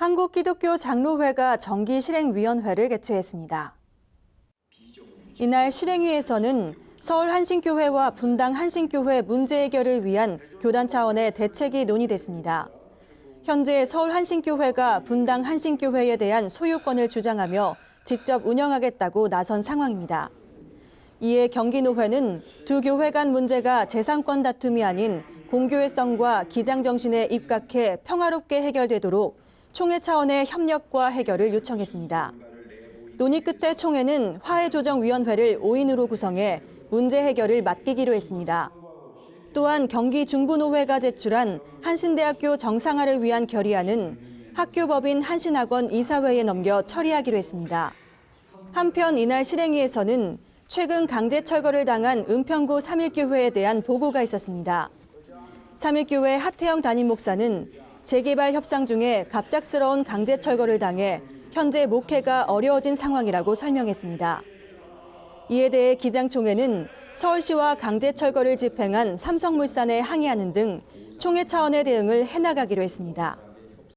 한국기독교 장로회가 정기 실행위원회를 개최했습니다. 이날 실행위에서는 서울 한신교회와 분당 한신교회 문제 해결을 위한 교단 차원의 대책이 논의됐습니다. 현재 서울 한신교회가 분당 한신교회에 대한 소유권을 주장하며 직접 운영하겠다고 나선 상황입니다. 이에 경기노회는 두 교회 간 문제가 재산권 다툼이 아닌 공교회성과 기장 정신에 입각해 평화롭게 해결되도록 총회 차원의 협력과 해결을 요청했습니다. 논의 끝에 총회는 화해조정위원회를 5인으로 구성해 문제 해결을 맡기기로 했습니다. 또한 경기 중부노회가 제출한 한신대학교 정상화를 위한 결의안은 학교법인 한신학원 이사회에 넘겨 처리하기로 했습니다. 한편 이날 실행위에서는 최근 강제 철거를 당한 은평구 삼일교회에 대한 보고가 있었습니다. 삼일교회 하태영 담임 목사는 재개발 협상 중에 갑작스러운 강제 철거를 당해 현재 목회가 어려워진 상황이라고 설명했습니다. 이에 대해 기장총회는 서울시와 강제 철거를 집행한 삼성물산에 항의하는 등 총회 차원의 대응을 해나가기로 했습니다.